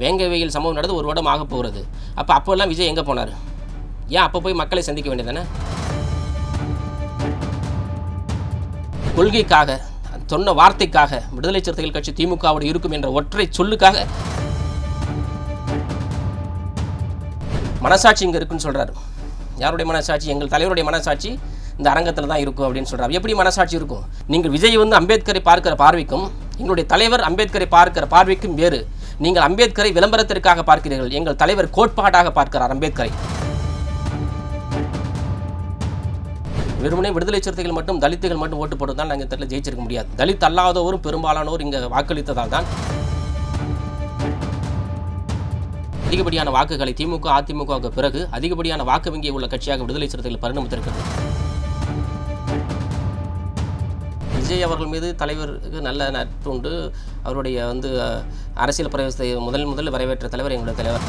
வேங்கை வெயில் சம்பவம் நடந்து ஒரு வருடம் ஆக போகிறது. அப்போ அப்போல்லாம் விஜய் எங்கே போனார்? ஏன் அப்போ போய் மக்களை சந்திக்க வேண்டியதானே கொள்கைக்காக சொன்ன வார்த்தைக்காக விடுதலை சிறுத்தைகள் கட்சி திமுகவோடு இருக்கும் என்ற ஒற்றை சொல்லுக்காக மனசாட்சி இங்கே இருக்குன்னு சொல்றாரு. யாருடைய மனசாட்சி? எங்கள் தலைவருடைய மனசாட்சி இந்த அரங்கத்தில் தான் இருக்கும் அப்படின்னு சொல்கிறார் எப்படி மனசாட்சி இருக்கும்? நீங்கள் விஜய் வந்து அம்பேத்கரை பார்க்கிற பார்வைக்கும் எங்களுடைய தலைவர் அம்பேத்கரை பார்க்கிற பார்வைக்கும் வேறு. நீங்கள் அம்பேத்கரை விளம்பரத்திற்காக பார்க்கிறீர்கள். எங்கள் தலைவர் கோட்பாடாக பார்க்கிறார் அம்பேத்கரை. வெறுமனே விடுதலை சிறுத்தைகள் மட்டும் தலித்துகள் மட்டும் ஓட்டு போட்டதால் நாங்கள் தெரியல ஜெயிச்சிருக்க முடியாது. தலித் அல்லாதவரும் பெரும்பாலானோர் இங்கே வாக்களித்ததால் தான் அதிகப்படியான வாக்குகளை திமுக அதிமுகவுக்கு பிறகு அதிகப்படியான வாக்கு வங்கியை உள்ள கட்சியாக விடுதலை சிறுத்தைகள் பரிணமித்திருக்கிறது. விஜய் அவர்கள் மீது தலைவருக்கு நல்ல நட்பு உண்டு. அவருடைய வந்து அரசியல் பிரவேசத்தை முதல் முதல் வரவேற்ற தலைவர் எங்களுடைய தலைவர்.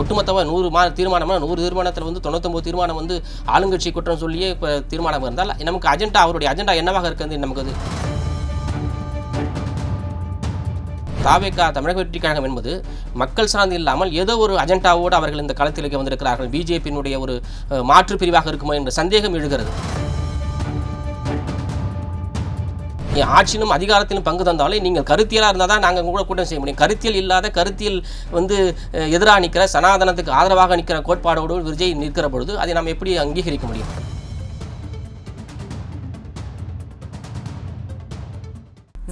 ஒட்டுமொத்தமாக நூறு மா தீர்மானமாக நூறு தீர்மானத்தில் வந்து தொண்ணூத்தொம்பது தீர்மானம் வந்து ஆளுங்கட்சி குற்றம் சொல்லியே இப்போ தீர்மானம் இருந்தால் நமக்கு அஜெண்டா அவருடைய அஜெண்டா என்னவாக இருக்கிறது நமக்கு அது தாவேக்கா தமிழக வெற்றி கழகம் என்பது மக்கள் சார்ந்து இல்லாமல் ஏதோ ஒரு அஜெண்டாவோடு அவர்கள் இந்த களத்திலேக்கு வந்திருக்கிறார்கள். பிஜேபியினுடைய ஒரு மாற்று பிரிவாக இருக்குமோ என்ற சந்தேகம் எழுகிறது. ஆட்சியிலும் அதிகாரத்திலும் பங்கு தந்தாலே நீங்கள் கருத்தியலாக இருந்தால் தான் நாங்கள் கூட கூட்டம் செய்ய முடியும். கருத்தியல் இல்லாத கருத்தியல் வந்து எதிராக நிற்கிற சனாதனத்துக்கு ஆதரவாக நிற்கிற கோட்பாடோடு விஜய் நிற்கிற பொழுது அதை நாம் எப்படி அங்கீகரிக்க முடியும்?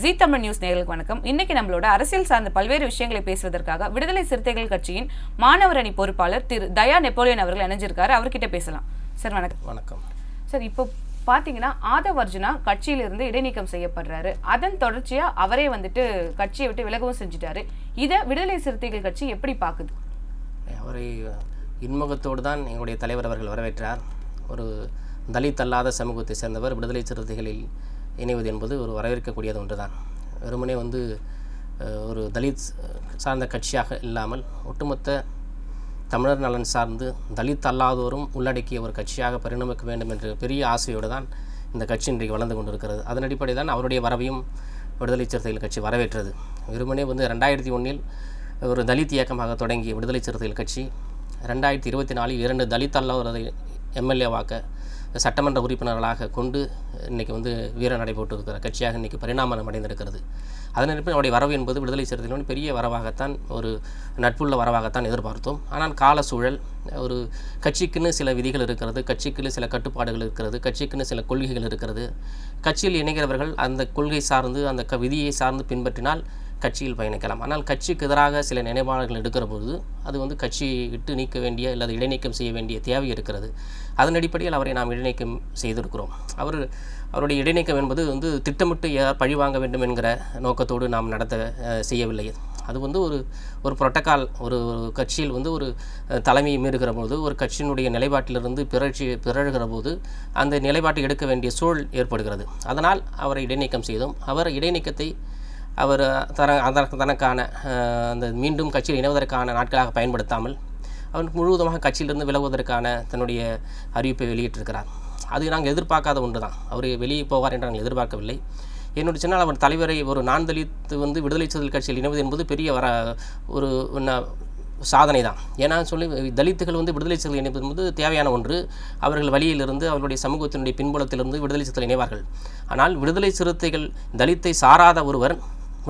ஜீ தமிழ் நியூஸ் நேயர்களுக்கு வணக்கம். இன்னைக்கு நம்மளோட அரசியல் சார்ந்த பல்வேறு விஷயங்களை பேசுவதற்காக விடுதலை சிறுத்தைகள் கட்சியின் மாணவர் அணி பொறுப்பாளர் திரு தயா நெப்போலியன் அவர்கள் இணைஞ்சிருக்காரு. அவர்கிட்ட பேசலாம். சார் வணக்கம். வணக்கம். சார் இப்போ பாத்தீங்கன்னா ஆதவ் அர்ஜுனா கட்சியிலிருந்து இடைநீக்கம் செய்யப்படுறாரு. அதன் தொடர்ச்சியா அவரே வந்துட்டு கட்சியை விட்டு விலகவும் செஞ்சுட்டாரு. இதை விடுதலை சிறுத்தைகள் கட்சி எப்படி பாக்குது? அவரை இன்முகத்தோடு தான் எங்களுடைய தலைவர் அவர்கள் வரவேற்றார். ஒரு தலித் அல்லாத சமூகத்தை சேர்ந்தவர் விடுதலை சிறுத்தைகளில் இணைவது என்பது ஒரு வரவேற்கக்கூடியது ஒன்றுதான். வெறுமனே வந்து ஒரு தலித் சார்ந்த கட்சியாக இல்லாமல் ஒட்டுமொத்த தமிழர் நலன் சார்ந்து தலித் அல்லாதோரும் உள்ளடக்கிய ஒரு கட்சியாக பரிணமிக்க வேண்டும் என்ற பெரிய ஆசையோடு தான் இந்த கட்சி இன்றைக்கு வளர்ந்து கொண்டிருக்கிறது. அதன் அடிப்படையில் தான் அவருடைய வரவையும் விடுதலை சிறுத்தைகள் கட்சி வரவேற்றது. வெறுமனே வந்து ரெண்டாயிரத்தி ஒன்றில் ஒரு தலித் இயக்கமாக தொடங்கிய விடுதலை சிறுத்தைகள் கட்சி ரெண்டாயிரத்தி இருபத்தி நாலில் இரண்டு தலித் அல்லாதவரை எம்எல்ஏவாக்க சட்டமன்ற உறுப்பினர்களாக கொண்டு இன்றைக்கி வந்து வீர நடைபோட்டு இருக்கிற கட்சியாக இன்றைக்கி பரிணாமம் அடைந்திருக்கிறது. அதன் அடிப்படையில் அவருடைய வரவு என்பது விடுதலை சிறுத்தைகளின் பெரிய வரவாகத்தான் ஒரு நட்புள்ள வரவாகத்தான் எதிர்பார்த்தோம். ஆனால் கால சூழல் ஒரு கட்சிக்குன்னு சில விதிகள் இருக்கிறது கட்சிக்குன்னு சில கட்டுப்பாடுகள் இருக்கிறது கட்சிக்குன்னு சில கொள்கைகள் இருக்கிறது. கட்சியில் இணைகிறவர்கள் அந்த கொள்கை சார்ந்து அந்த க விதியை சார்ந்து பின்பற்றினால் கட்சியில் பயணிக்கலாம். ஆனால் கட்சிக்கு எதிராக சில நினைவாளர்கள் எடுக்கிற பொழுது அது வந்து கட்சியை விட்டு நீக்க வேண்டிய அல்லது இடைநீக்கம் செய்ய வேண்டிய தேவை இருக்கிறது. அதன் அடிப்படையில் அவரை நாம் இடைநீக்கம் செய்திருக்கிறோம். அவர் அவருடைய இடைநீக்கம் என்பது வந்து திட்டமிட்டு யார் பழி வாங்க வேண்டும் என்கிற நோக்கத்தோடு நாம் நடத்த செய்யவில்லை. அது வந்து ஒரு ஒரு புரோட்டோக்கால் ஒரு ஒரு கட்சியில் வந்து ஒரு தலைமையை மீறுகிற போது ஒரு கட்சியினுடைய நிலைப்பாட்டிலிருந்து பிறழ்ச்சி பிறழ்கிற போது அந்த நிலைப்பாட்டை எடுக்க வேண்டிய சூழல் ஏற்படுகிறது. அதனால் அவரை இடைநீக்கம் செய்தோம். அவர் இடைநீக்கத்தை அவர் தர அதற்கு தனக்கான அந்த மீண்டும் கட்சியில் இணைவதற்கான நாட்களாக பயன்படுத்தாமல் அவர் முழுவதுமாக கட்சியிலிருந்து விலகுவதற்கான தன்னுடைய அறிவிப்பை வெளியிட்டிருக்கிறார். அது நாங்கள் எதிர்பார்க்காத ஒன்று தான் அவர் வெளியே போவார் என்று நாங்கள் எதிர்பார்க்கவில்லை. என்னுடைய சின்னால் அவர் தலைவரை ஒரு நான் தலித்து வந்து விடுதலை சிறுத்தைகள் கட்சியில் இணைவது என்பது பெரிய வர ஒரு சாதனை தான் ஏன்னா சொல்லி தலித்துகள் வந்து விடுதலை சிறுத்தை இணைப்பது என்பது தேவையான ஒன்று. அவர்கள் வழியிலிருந்து அவர்களுடைய சமூகத்தினுடைய பின்புலத்திலிருந்து விடுதலை சிறுத்தைகள் இணைவார்கள். ஆனால் விடுதலை சிறுத்தைகள் தலித்தை சாராத ஒருவர்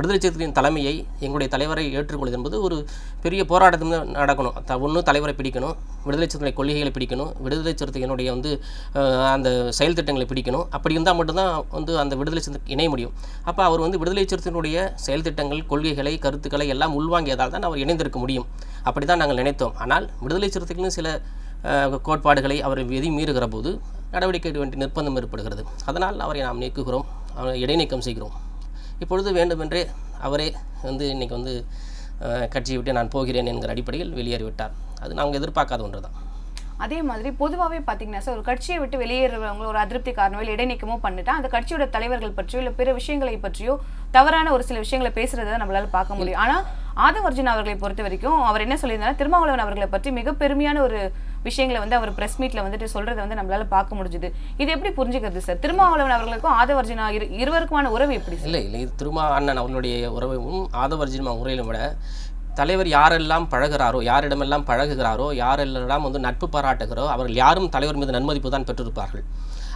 விடுதலை சிறுத்தைகளின் தலைமையை எங்களுடைய தலைவரை ஏற்றுக்கொள்வது என்பது ஒரு பெரிய போராட்டத்தில் நடக்கணும். த ஒன்று தலைவரை பிடிக்கணும் விடுதலை சிறுத்தை கொள்கைகளை பிடிக்கணும் விடுதலை சிறுத்தைகளுடைய வந்து அந்த செயல் திட்டங்களை பிடிக்கணும். அப்படி இருந்தால் மட்டும்தான் வந்து அந்த விடுதலை சிறுத்தை இணைய முடியும். அப்போ அவர் வந்து விடுதலை சிறுத்தையினுடைய செயல் திட்டங்கள் கொள்கைகளை கருத்துக்களை எல்லாம் உள்வாங்கியதால் தான் அவர் இணைந்திருக்க முடியும். அப்படி தான் நாங்கள் நினைத்தோம். ஆனால் விடுதலை சிறுத்தைகளும் சில கோட்பாடுகளை அவர் விதி மீறுகிற போது நடவடிக்கை வேண்டிய நிர்பந்தம் ஏற்படுகிறது. அதனால் அவரை நாம் நீக்குகிறோம். அவரை இடைநீக்கம் செய்கிறோம். இப்பொழுது வேண்டுமென்றே அவரே வந்து இன்னைக்கு வந்து கட்சியை விட்டு நான் போகிறேன் என்கிற அடிப்படையில் வெளியேறிவிட்டார். அது நாங்கள் எதிர்பார்க்காத ஒன்று தான் அதே மாதிரி பொதுவாகவே பார்த்தீங்கன்னா சார் ஒரு கட்சியை விட்டு வெளியேறவங்க ஒரு அதிருப்தி காரணமோ இல்லை இடைநீக்கமோ பண்ணிட்டா அந்த கட்சியோட தலைவர்கள் பற்றியோ இல்லை பிற விஷயங்களை பற்றியோ தவறான ஒரு சில விஷயங்களை பேசுறதை நம்மளால பார்க்க முடியும். ஆனால் ஆதவர்ஜுன் அவர்களை பொறுத்த வரைக்கும் அவர் என்ன சொல்லியிருந்தாரு திருமாவளவன் அவர்களை பற்றி மிக பெருமையான ஒரு விஷயங்களை வந்து அவர் பிரஸ் மீட்ல வந்துட்டு சொல்றதை வந்து நம்மளால பார்க்க முடிஞ்சுது. இது எப்படி புரிஞ்சுக்கிறது சார்? திருமாவளவன் அவர்களுக்கும் ஆதவர்ஜினா இரு இருவருக்குமான உறவு எப்படி இல்லை இல்லை இது திருமா அண்ணன் அவர்களுடைய உறவும் ஆதவர்ஜினா உரையிலும் விட தலைவர் யாரெல்லாம் பழகுறாரோ யாரிடமெல்லாம் பழகுகிறாரோ யாரெல்லாம் வந்து நட்பு பாராட்டுகிறோ அவர்கள் யாரும் தலைவர் மீது நன்மதிப்பு தான் பெற்றிருப்பார்கள்.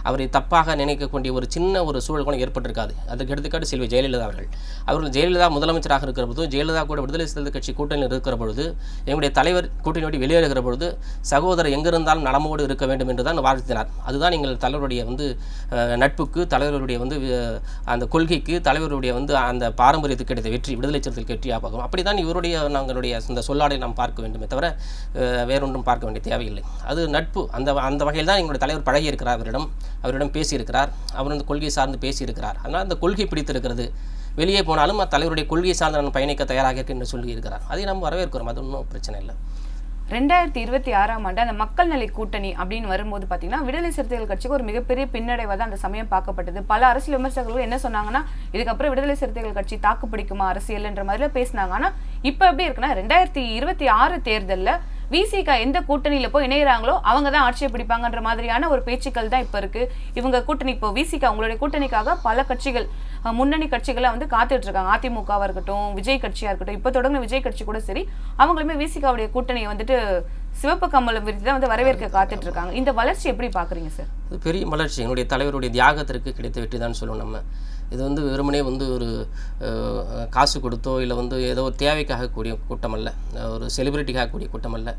அவரை தப்பாக நினைக்கக்கூடிய ஒரு சின்ன ஒரு சூழல் கூட ஏற்பட்டிருக்காது. அதுக்கு எடுத்துக்காட்டு செல்வி ஜெயலலிதா அவர்கள். அவர்கள் ஜெயலலிதா முதலமைச்சராக இருக்கிற பொழுது ஜெயலலிதா கூட விடுதலை சிறுத்தை கட்சி கூட்டணியில் இருக்கிற பொழுது எங்களுடைய தலைவர் கூட்டணியோடு வெளியேறுகிற பொழுது சகோதரர் எங்கிருந்தாலும் நலமோடு இருக்க வேண்டும் என்று தான் வாழ்த்தினார். அதுதான் எங்கள் தலைவருடைய வந்து நட்புக்கு தலைவருடைய வந்து அந்த கொள்கைக்கு தலைவருடைய வந்து அந்த பாரம்பரியத்துக்கு கிடைத்த வெற்றி விடுதலை சிறுத்தைக்கு வெற்றியாக பார்க்கும் அப்படி தான் இவருடைய நாங்களுடைய இந்த சொல்லாடை நாம் பார்க்க வேண்டுமே தவிர வேறொன்றும் பார்க்க வேண்டிய தேவையில்லை. அது நட்பு. அந்த அந்த வகையில் தான் எங்களுடைய தலைவர் பழகியிருக்கிறார் அவரிடம். அவரிடம் பேசியிருக்கிறார். அவர் வந்து கொள்கை சார்ந்து பேசியிருக்கிறார். அதனால் அந்த கொள்கை பிடித்திருக்கிறது. வெளியே போனாலும் தலைவருடைய கொள்கை சார்ந்து நான் பயணிக்க தயாராக இருக்கேன் என்று சொல்லியிருக்கிறார். அதை நாம் வரவேற்கிறோம். அது ஒன்றும் பிரச்சனை இல்லை. ரெண்டாயிரத்தி இருபத்தி ஆறாம் ஆண்டு அந்த மக்கள் நிலை கூட்டணி அப்படின்னு வரும்போது பார்த்தீங்கன்னா விடுதலை சிறுத்தைகள் கட்சிக்கு ஒரு மிகப்பெரிய பின்னடைவாக தான் அந்த சமயம் பார்க்கப்பட்டது. பல அரசியல் விமர்சகர்கள் என்ன சொன்னாங்கன்னா இதுக்கப்புறம் விடுதலை சிறுத்தைகள் கட்சி தாக்கு பிடிக்குமா அரசியல்ன்ற மாதிரிலாம் பேசினாங்க. ஆனால் இப்போ எப்படி இருக்குன்னா ரெண்டாயிரத்தி இருபத்தி ஆறு தேர்தலில் விசிக எந்த கூட்டணியில போய் இணையறாங்களோ அவங்க தான் ஆட்சியை பிடிப்பாங்கன்ற மாதிரியான ஒரு பேச்சுக்கள் தான் இப்போ இருக்கு. இவங்க கூட்டணி இப்போ விசிக அவங்களுடைய கூட்டணிக்காக பல கட்சிகள் முன்னணி கட்சிகளை வந்து காத்துட்டு இருக்காங்க. அதிமுகவாக இருக்கட்டும் விஜய் கட்சியாக இருக்கட்டும். இப்போ தொடங்கின விஜய் கட்சி கூட சரி அவங்களுமே விசிகாவுடைய கூட்டணியை வந்துட்டு சிவப்பு கம்பளம் விரித்து தான் வந்து வரவேற்க காத்துட்டு இருக்காங்க. இந்த வளர்ச்சி எப்படி பார்க்குறீங்க சார் பெரிய வளர்ச்சி. என்னுடைய தலைவருடைய தியாகத்திற்கு கிடைத்த வெற்றி தான் சொல்லுவோம் நம்ம. இது வந்து வெறுமனே வந்து ஒரு காசு கொடுத்தோ இல்லை வந்து ஏதோ ஒரு தேவைக்காக கூடிய கூட்டம் அல்ல ஒரு செலிபிரிட்டிக்காக கூடிய கூட்டம் அல்ல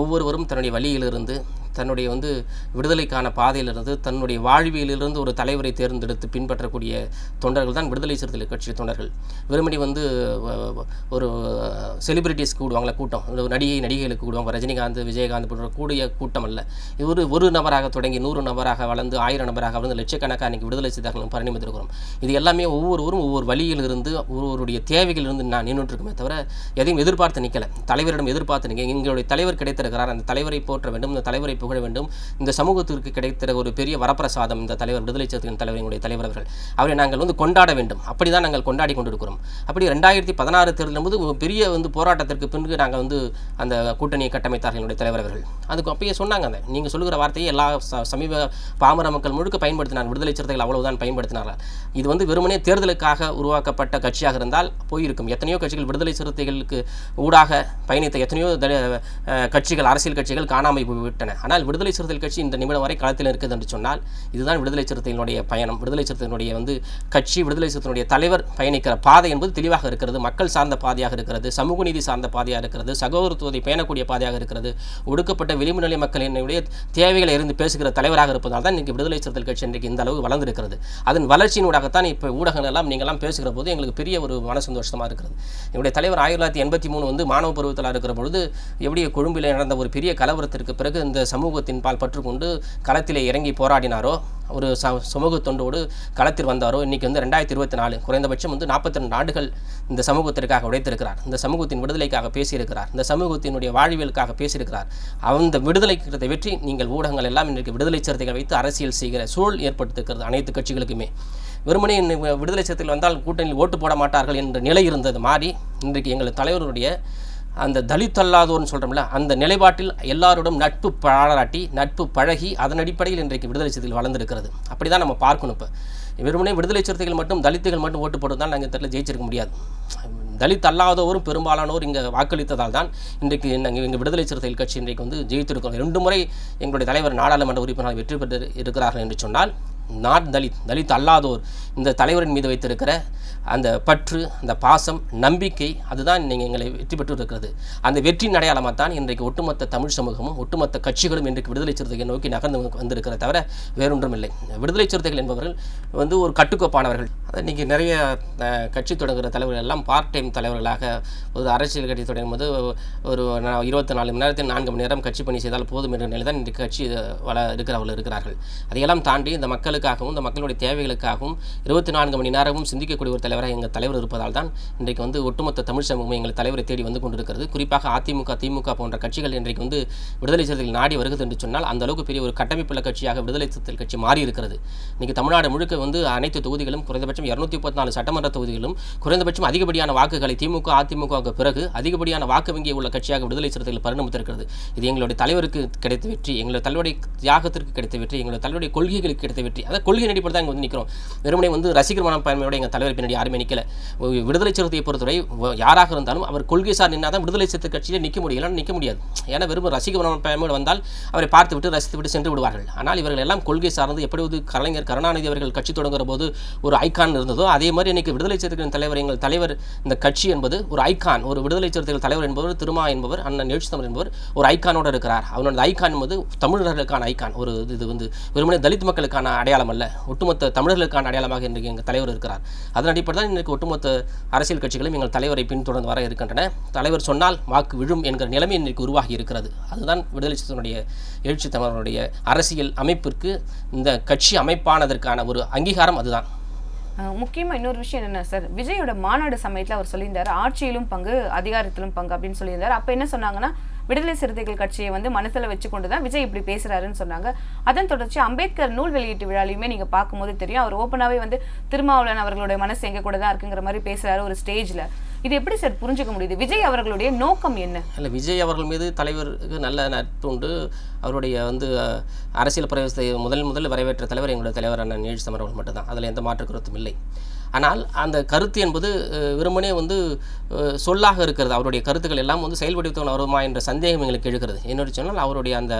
ஒவ்வொருவரும் தன்னுடைய வழியிலிருந்து தன்னுடைய வந்து விடுதலைக்கான பாதையிலிருந்து தன்னுடைய வாழ்வியலிருந்து ஒரு தலைவரை தேர்ந்தெடுத்து பின்பற்றக்கூடிய தொண்டர்கள் தான் விடுதலை சிறுத்தைகள் கட்சி தொண்டர்கள். வெறுமனே வந்து ஒரு செலிபிரிட்டிஸ் கூடுவாங்களே கூட்டம். நடிகை நடிகைகளுக்கு கூடுவாங்க. ரஜினிகாந்த் விஜயகாந்த் போன்ற கூடிய கூட்டம் அல்ல ஒரு ஒரு நபராக தொடங்கி நூறு நபராக வளர்ந்து ஆயிரம் நபராக வளர்ந்து லட்சக்கணக்காக இன்றைக்கி விடுதலை சிறுத்தைகளும் பரிணமித்திருக்கிறோம் இது எல்லாமே ஒவ்வொருவரும் ஒவ்வொரு வழியில் இருந்து ஒவ்வொருடைய தேவைகள் இருந்து நான் நின்றுட்டுருக்குமே தவிர எதையும் எதிர்பார்த்து நிற்கல தலைவரிடம் எதிர்பார்த்து நிற்க எங்களுடைய தலைவர் கிடைத்திருக்கிறார் அந்த தலைவரை போற்ற வேண்டும் இந்த தலைவரை புகழ வேண்டும். இந்த சமூகத்திற்கு கிடைத்த ஒரு பெரிய வரப்பிரசாதம் இந்த தலைவர் விடுதலை சிறுத்தைகளின் தலைவர் எங்களுடைய தலைவர் அவர்கள். அவரை நாங்கள் வந்து கொண்டாட வேண்டும். அப்படி தான் நாங்கள் கொண்டாடி கொண்டிருக்கிறோம். அப்படி ரெண்டாயிரத்தி பதினாறு தேர்தலும் போது பெரிய வந்து போராட்டத்திற்கு பின்பு நாங்கள் வந்து அந்த கூட்டணியை கட்டமைத்தார்கள் என்னுடைய தலைவர் அவர்கள். அதுக்கு அப்பயே சொன்னாங்க அந்த நீங்கள் சொல்லுகிற வார்த்தையை எல்லா ச- சமீப பாமர மக்கள் முழுக்க பயன்படுத்தினார். விடுதலை சிறுத்தைகள் அவ்வளவுதான் பயன்படுத்தினார்கள். இது வந்து வெறுமனே தேர்தலுக்காக உருவாக்கப்பட்ட கட்சியாக இருந்தால் போயிருக்கும். எத்தனையோ கட்சிகள் விடுதலை சிறுத்தைகளுக்கு ஊடாக பயணித்த எத்தனையோ கட்சிகள் அரசியல் கட்சிகள் காணாமல் போய்விட்டன. ஆனால் விடுதலை சிறுத்தைகள் கட்சி இந்த நிமிடம் வரை களத்தில் இருக்குது என்று சொன்னால் இதுதான் விடுதலை சிறுத்தைகளுடைய பயணம். விடுதலை சிறுத்தைகளுடைய வந்து கட்சி விடுதலை சிறுத்தையினுடைய தலைவர் பயணிக்கிற பாதை என்பது தெளிவாக இருக்கிறது. மக்கள் சார்ந்த பாதையாக இருக்கிறது. சமூக நீதி சார்ந்த பாதையாக இருக்கிறது. சகோதரத்துவத்தை பேணக்கூடிய பாதையாக இருக்கிறது. ஒடுக்கப்பட்ட விளிம்பு நிலை மக்களினுடைய தேவைகளை இருந்து பேசுகிற தலைவராக இருப்பதால் தான் இன்றைக்கு விடுதலை சிறுத்தைகள் கட்சி இன்றைக்கு இந்த அளவு வளர்ந்திருக்கிறது. அதன் வளர்ச்சியினூடாகத்தான் இப்போ ஊடகங்கள் எல்லாம் நீங்கள்லாம் பேசுகிற போது எங்களுக்கு பெரிய ஒரு மன சந்தோஷமாக இருக்கிறது. என்னுடைய தலைவர் ஆயிரத்தி தொள்ளாயிரத்தி எண்பத்தி மூணு வந்து மாணவ பருவத்தில் இருக்கிற பொழுது எப்படி கொழும்பில் நடந்த ஒரு பெரிய கலவரத்திற்கு பிறகு இந்த சமூகத்தின் பால் பற்றுக்கொண்டு களத்திலே இறங்கி போராடினாரோ ஒரு ச சமூக தொண்டோடு களத்தில் வந்தாரோ இன்றைக்கி வந்து ரெண்டாயிரத்தி இருபத்தி நாலு குறைந்தபட்சம் வந்து நாற்பத்தி ரெண்டு ஆண்டுகள் இந்த சமூகத்திற்காக உடைத்திருக்கிறார் இந்த சமூகத்தின் விடுதலைக்காக பேசியிருக்கிறார். இந்த சமூகத்தினுடைய வாழ்வியலுக்காக பேசியிருக்கிறார். அந்த விடுதலை கிடைத்த வெற்றி நீங்கள் ஊடகங்கள் எல்லாம் இன்றைக்கு விடுதலை சிறுத்தைகள் வைத்து அரசியல் செய்கிற சூழல் ஏற்படுத்திருக்கிறது அனைத்து கட்சிகளுக்குமே. வெறுமனே விடுதலை சிறுத்தைகள் வந்தால் கூட்டணியில் ஓட்டு போட மாட்டார்கள் என்ற நிலை இருந்தது மாறி இன்றைக்கு எங்கள் தலைவருடைய அந்த தலித் அல்லாதோர்னு சொல்கிறோம்ல அந்த நிலைப்பாட்டில் எல்லாரோடும் நட்பு பாராட்டி நட்பு பழகி அதன் அடிப்படையில் இன்றைக்கு விடுதலை சிறுத்தைகள் வளர்ந்துருக்கிறது. அப்படி தான் நம்ம பார்க்கணும் இப்போ. வெறுமனே விடுதலை சிறுத்தைகள் மட்டும் தலித்துகள் மட்டும் ஓட்டு போட்டதால் நாங்கள் இந்த இடத்துல ஜெயிச்சிருக்க முடியாது. தலித் அல்லாதோரும் பெரும்பாலானோர் இங்கே வாக்களித்ததால் தான் இன்றைக்கு நாங்கள் எங்கள் விடுதலை சிறுத்தைகள் கட்சி இன்றைக்கு வந்து ஜெயித்திருக்கிறோம் ரெண்டு முறை எங்களுடைய தலைவர் நாடாளுமன்ற உறுப்பினர் வெற்றி பெற்று இருக்கிறார்கள் என்று சொன்னால் நாட் தலித் தலித் அல்லாதோர் இந்த தலைவரின் மீது வைத்திருக்கிற அந்த பற்று அந்த பாசம் நம்பிக்கை அதுதான் நீங்கள் எங்களை வெற்றி பெற்று இருக்கிறது அந்த வெற்றியின் அடையாளமாக தான் இன்றைக்கு ஒட்டுமொத்த தமிழ் சமூகமும் ஒட்டுமொத்த கட்சிகளும் இன்றைக்கு விடுதலை சிறுத்தைகள் நோக்கி நகர்ந்து வந்திருக்கிற தவிர வேறொன்றும் இல்லை விடுதலை சிறுத்தைகள் என்பவர்கள் வந்து ஒரு கட்டுக்கோப்பானவர்கள். இன்றைக்கி நிறைய கட்சி தொடங்குகிற தலைவர்கள் எல்லாம் பார்ட் டைம் தலைவர்களாக ஒரு அரசியல் கட்சி தொடங்கும் போது ஒரு நா- இருபத்தி நாலு மணி நேரத்தில் நான்கு மணி நேரம் கட்சி பணி செய்தால் போதும் என்ற நிலை தான் இன்றைக்கு கட்சி வள இருக்கிறவர்கள் இருக்கிறார்கள். அதையெல்லாம் தாண்டி இந்த மக்களுக்காகவும் இந்த மக்களுடைய தேவைகளுக்காகவும் இருபத்தி நான்கு மணி நேரமும் சிந்திக்கக்கூடிய ஒரு தலைவராக எங்கள் தலைவர் இருப்பதால் தான் இன்றைக்கு வந்து ஒட்டுமொத்த தமிழ் சமூகம் எங்கள் தலைவரை தேடி வந்து கொண்டிருக்கிறது. குறிப்பாக அதிமுக திமுக போன்ற கட்சிகள் இன்றைக்கு வந்து விடுதலை சிறுத்தைகள் நாடி வருகிறது என்று சொன்னால் அந்த அளவுக்கு பெரிய ஒரு கட்டமைப்புள்ள கட்சியாக விடுதலை சிறுத்தைகள் கட்சி மாறி இருக்கிறது இன்றைக்கி தமிழ்நாடு முழுக்க வந்து அனைத்து தொகுதிகளும் குறைந்தபட்சம் இரநூத்தி முப்பத்தி நாலு சட்டமன்ற தொகுதிகளும் குறைந்தபட்சம் அதிகப்படியான வாக்குகளை திமுக அதிமுகவுக்கு பிறகு அதிகப்படியான வாக்கு வங்கி உள்ள கட்சியாக விடுதலை சிறுத்தைகள் பரிணமித்திருக்கிறது. இது எங்களுடைய தலைவருக்கு கிடைத்த வெற்றி எங்களுடைய தலைவருடைய தியாகத்திற்கு கிடைத்த வெற்றி எங்களுடைய தலைவருடைய கொள்கைகளுக்கு கிடைத்த வெற்றி. அதாவது கொள்கை நடிப்பில் தான் இங்கே வந்து நிற்கிறோம் வெறுமனை வந்து ரசிகர் மனப்பான்மையோட எங்கள் தலைவர் பின்னாடி யாருமே நிற்கல விடுதலை சிறுத்தையை பொறுத்தவரை யாராக இருந்தாலும் அவர் கொள்கை சார் நின்னா தான் விடுதலை சிறுத்தை கட்சியில் நிற்க முடியல நிற்க முடியாது. ஏன்னா வெறும் ரசிகர் மனப்பான்மையோடு வந்தால் அவரை பார்த்து விட்டு ரசித்து விட்டு சென்று விடுவார்கள். ஆனால் இவர்கள் எல்லாம் கொள்கை சார்ந்து எப்படி வந்து கலைஞர் கருணாநிதி அவர்கள் கட்சி தொடங்குற போது ஒரு ஐகான் இருந்ததோ அதே மாதிரி இன்றைக்கி விடுதலை சிறுத்தைகளின் தலைவர் எங்கள் தலைவர் இந்த கட்சி என்பது ஒரு ஐகான் ஒரு விடுதலை சிறுத்தைகள் தலைவர் என்பவர் திருமா என்பவர் அண்ணன் எழுச்சி தமிழ் என்பவர் ஒரு ஐகானோடு இருக்கிறார். அவனோட ஐகான் என்பது தமிழர்களுக்கான ஐகான் ஒரு இது- வந்து வெறுமனே தலித் மக்களுக்கான அடையாளம் அல்ல ஒட்டுமொத்த தமிழர்களுக்கான அடையாளமாக இன்றைக்கு எங்கள் தலைவர் இருக்கிறார். அதன் அடிப்படையில் தான் இன்றைக்கு ஒட்டுமொத்த அரசியல் கட்சிகளும் எங்கள் தலைவரை பின்தொடர்ந்து வர இருக்கின்றன. தலைவர் சொன்னால் வாக்கு விழும் என்கிற நிலைமை இன்றைக்கு உருவாகி இருக்கிறது. அதுதான் விடுதலை சிறுத்தைகளுடைய எழுச்சி தமிழருடைய அரசியல் அமைப்பிற்கு இந்த கட்சி அமைப்பானதற்கான ஒரு அங்கீகாரம் அதுதான். முக்கியமாக இன்னொரு விஷயம் என்னன்னா சார் விஜயோட மாநாடு சமயத்தில் அவர் சொல்லியிருந்தார் ஆட்சியிலும் பங்கு அதிகாரத்திலும் பங்கு அப்படின்னு சொல்லியிருந்தார். அப்போ என்ன சொன்னாங்கன்னா விடுதலை சிறுத்தைகள் கட்சியை வந்து மனசில் வச்சு கொண்டு தான் விஜய் இப்படி பேசுகிறாருன்னு சொன்னாங்க. அதன் தொடர்ச்சி அம்பேத்கர் நூல் வெளியீட்டு விழாலையுமே நீங்கள் பார்க்கும்போது தெரியும் அவர் ஓப்பனாகவே வந்து திருமாவளவன் அவர்களுடைய மனசு எங்கே கூட தான் இருக்குங்கிற மாதிரி பேசுகிறாரு ஒரு ஸ்டேஜில் இது எப்படி சார் புரிஞ்சுக்க முடியுது? விஜய் அவர்களுடைய நோக்கம் என்ன? இல்லை விஜய் அவர்கள் மீது தலைவருக்கு நல்ல நட்பு உண்டு. அவருடைய வந்து அரசியல் பிரவேசத்தை முதல் முதல் வரவேற்ற தலைவர் எங்களுடைய தலைவர் அண்ணன் நீழ்ச்சி அவர்கள் மட்டும்தான். அதில் எந்த மாற்று கருத்தும் இல்லை. ஆனால் அந்த கருத்து என்பது வெறுமனே வந்து சொல்லாக இருக்கிறது. அவருடைய கருத்துக்கள் எல்லாம் வந்து செயல்படுத்தவன் வருமா என்ற சந்தேகம் எங்களுக்கு எழுகிறது. என்னோட சொன்னால் அவருடைய அந்த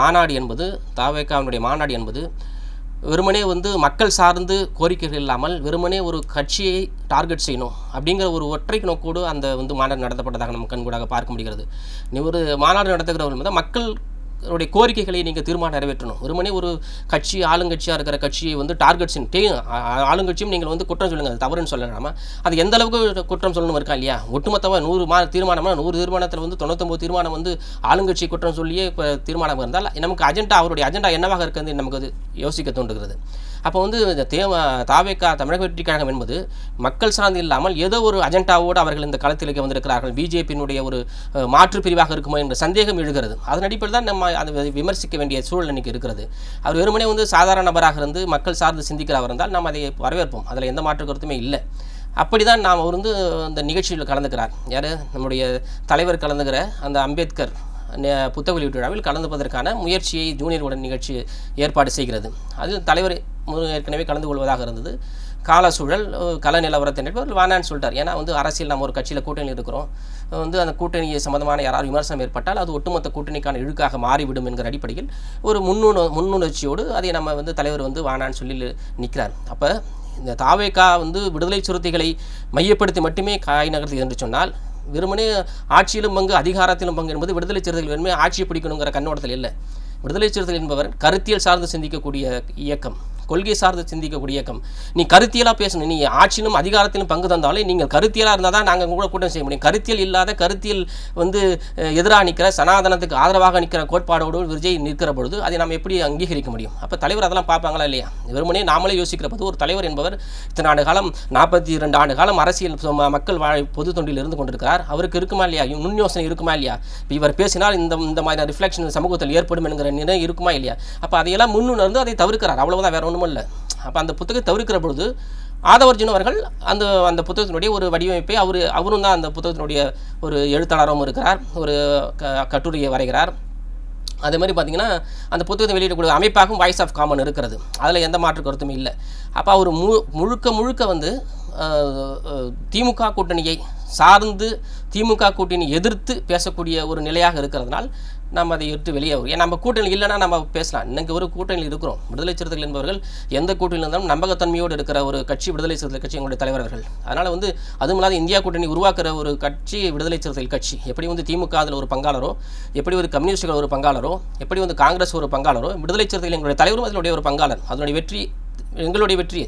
மாநாடு என்பது தாவேக்காவினுடைய மாநாடு என்பது வெறுமனே வந்து மக்கள் சார்ந்து கோரிக்கைகள் இல்லாமல் வெறுமனே ஒரு கட்சியை டார்கெட் செய்யணும் அப்படிங்கிற ஒரு ஒற்றை நோக்கோடு அந்த வந்து மாநாடு நடத்தப்பட்டதாக நம்ம கண்கூடாக பார்க்க முடிகிறது. நீ ஒரு மாநாடு நடத்துகிறவர்கள் வந்து மக்கள் உடைய கோரிக்கைகளை நீங்கள் தீர்மானம் நிறைவேற்றணும். ஒருமனே ஒரு கட்சி ஆளுங்கட்சியாக இருக்கிற கட்சியை வந்து டார்கெட்ஸின் ஆளுங்கட்சியும் நீங்கள் வந்து குற்றம் சொல்லுங்கள் தவறுன்னு சொல்லலாமா அது எந்த அளவுக்கு குற்றம் சொல்லணும் இருக்கா இல்லையா? ஒட்டுமொத்தமாக நூறு மா தீர்மானம்னா நூறு தீர்மானத்தில் வந்து தொண்ணூத்தொம்பது தீர்மானம் வந்து ஆளுங்கட்சி குற்றம் சொல்லியே இப்போ தீர்மானம் இருந்தால் நமக்கு அஜெண்டா அவருடைய அஜெண்டா என்னவாக இருக்கிறது நமக்கு அது யோசிக்க தோன்றுகிறது அப்போ வந்து இந்த தே தாவேக்கா தமிழக வெற்றி கழகம் என்பது மக்கள் சார்ந்து இல்லாமல் ஏதோ ஒரு அஜெண்டாவோடு அவர்கள் இந்த களத்திலேயே வந்திருக்கிறார்கள். பிஜேபியினுடைய ஒரு மாற்று பிரிவாக இருக்குமோ என்ற சந்தேகம் எழுகிறது. அதன் அடிப்படையில் தான் நம்ம அதை விமர்சிக்க வேண்டிய சூழல் இன்றைக்கி இருக்கிறது. அவர் வெறுமனே வந்து சாதாரண நபராக இருந்து மக்கள் சார்ந்து சிந்திக்கிறவர் இருந்தால் நாம் அதை வரவேற்போம். அதில் எந்த மாற்று கருத்துமே இல்லை. அப்படி தான் நாம் வந்து இந்த நிகழ்ச்சியில் கலந்துக்கிறார். யார்? நம்முடைய தலைவர் கலந்துக்கிற அந்த அம்பேத்கர் புத்தக வெளியீட்டு விழாவில் கலந்துப்பதற்கான முயற்சியை ஜூனியர் உடன் நிகழ்ச்சி ஏற்பாடு செய்கிறது. அதில் தலைவர் ஏற்கனவே கலந்து கொள்வதாக இருந்தது. கால சூழல் கல நிலவரத்தை அவர் வேணான்னு சொல்லிட்டார். ஏன்னா வந்து அரசியல் நம்ம ஒரு கட்சியில் கூட்டணி இருக்கிறோம் வந்து அந்த கூட்டணியை சம்மந்தமான யாராவது விமர்சனம் ஏற்பட்டால் அது ஒட்டுமொத்த கூட்டணிக்கான இழுக்காக மாறிவிடும் என்கிற அடிப்படையில் ஒரு முன்னுண முன்னுணர்ச்சியோடு அதை நம்ம வந்து தலைவர் வந்து வானான்னு சொல்லி நிற்கிறார். அப்போ இந்த தாவேக்கா வந்து விடுதலை சிறுத்தைகளை மையப்படுத்தி மட்டுமே காய் நகர்த்து என்று சொன்னால் வெறுமனே ஆட்சியிலும் பங்கு அதிகாரத்திலும் பங்கு என்பது விடுதலை சிறுத்தைகள் வெறுமே ஆட்சியை பிடிக்கணுங்கிற கண்ணோட்டத்தில் இல்லை. விடுதலை சிறுத்தைகள் என்பவர் கருத்தியல் சார்ந்து சிந்திக்கக்கூடிய இயக்கம் கொள்கை சார்ந்து சிந்திக்கக்கூடிய இயக்கம். நீ கருத்தியலாக பேசணும். நீ ஆட்சியிலும் அதிகாரத்திலும் பங்கு தந்தாலே நீங்கள் கருத்தியலாக இருந்தால் தான் நாங்கள் கூட கூட்டம் செய்ய முடியும். கருத்தியல் இல்லாத கருத்தியல் வந்து எதிராக நிற்கிற சனாதனத்துக்கு ஆதரவாக நிற்கிற கோட்பாடோடு விஜய் நிற்கிற பொழுது அதை நாம் எப்படி அங்கீகரிக்க முடியும்? அப்போ தலைவர் அதெல்லாம் பார்ப்பாங்களா இல்லையா? வெறுமனே நாமளே யோசிக்கிற போது ஒரு தலைவர் என்பவர் இத்தனை ஆண்டு காலம் நாற்பத்தி இரண்டு ஆண்டு காலம் அரசியல் மக்கள் வாழ பொது தொண்டில் இருந்து கொண்டிருக்கிறார். அவருக்கு இருக்குமா இல்லையா? முன் யோசனை இருக்குமா இல்லையா? இப்போ இவர் பேசினால் இந்த இந்த மாதிரி ரிஃப்ளெக்ஷன் சமூகத்தில் ஏற்படும் என்கிற நிலை இருக்குமா இல்லையா? அப்போ அதையெல்லாம் முன்னுணர்ந்து அதை தவிர்க்கிறார். அவ்வளவுதான் வேற ஒன்றும் இல்லை. அப்போ அந்த புத்தகத்தை தவிர்க்கிற பொழுது ஆதவர்ஜுன் அவர்கள் அந்த அந்த புத்தகத்தினுடைய ஒரு வடிவமைப்பை அவர் அவரும் தான் அந்த புத்தகத்தினுடைய ஒரு எழுத்தாளரும் இருக்கிறார் ஒரு க கட்டுரையை வரைகிறார். அதே மாதிரி பார்த்தீங்கன்னா அந்த புத்தகத்தை வெளியிடக்கூடிய அமைப்பாகவும் வாய்ஸ் ஆஃப் காமன் இருக்கிறது. அதில் எந்த மாற்று கருத்துமே இல்லை. அப்போ அவர் மு முழுக்க முழுக்க வந்து திமுக கூட்டணியை சார்ந்து திமுக கூட்டணி எதிர்த்து பேசக்கூடிய ஒரு நிலையாக இருக்கிறதுனால் நம்ம அதை எடுத்து வெளியே வரும் ஏன் நம்ம கூட்டணி இல்லைன்னா நம்ம பேசலாம். இன்னைக்கு ஒரு கூட்டணியில் இருக்கிறோம். விடுதலை சிறுத்தைகள் என்பவர்கள் எந்த கூட்டணியில் இருந்தாலும் நம்பகத்தன்மையோடு இருக்கிற ஒரு கட்சி விடுதலை சிறுத்தை கட்சி எங்களுடைய தலைவர் அவர்கள். அதனால் வந்து அதுவும் இல்லாத இந்தியா கூட்டணி உருவாக்குற ஒரு கட்சி விடுதலை சிறுத்தைகள் கட்சி. எப்படி வந்து திமுக அதில் ஒரு பங்காளரோ எப்படி ஒரு கம்யூனிஸ்டுகள் ஒரு பங்காளரோ எப்படி வந்து காங்கிரஸ் ஒரு பங்காளரோ விடுதலை சிறுத்தைகள் எங்களுடைய தலைவரும் அதனுடைய ஒரு பங்காளர். அதனுடைய வெற்றி எங்களுடைய வெற்றி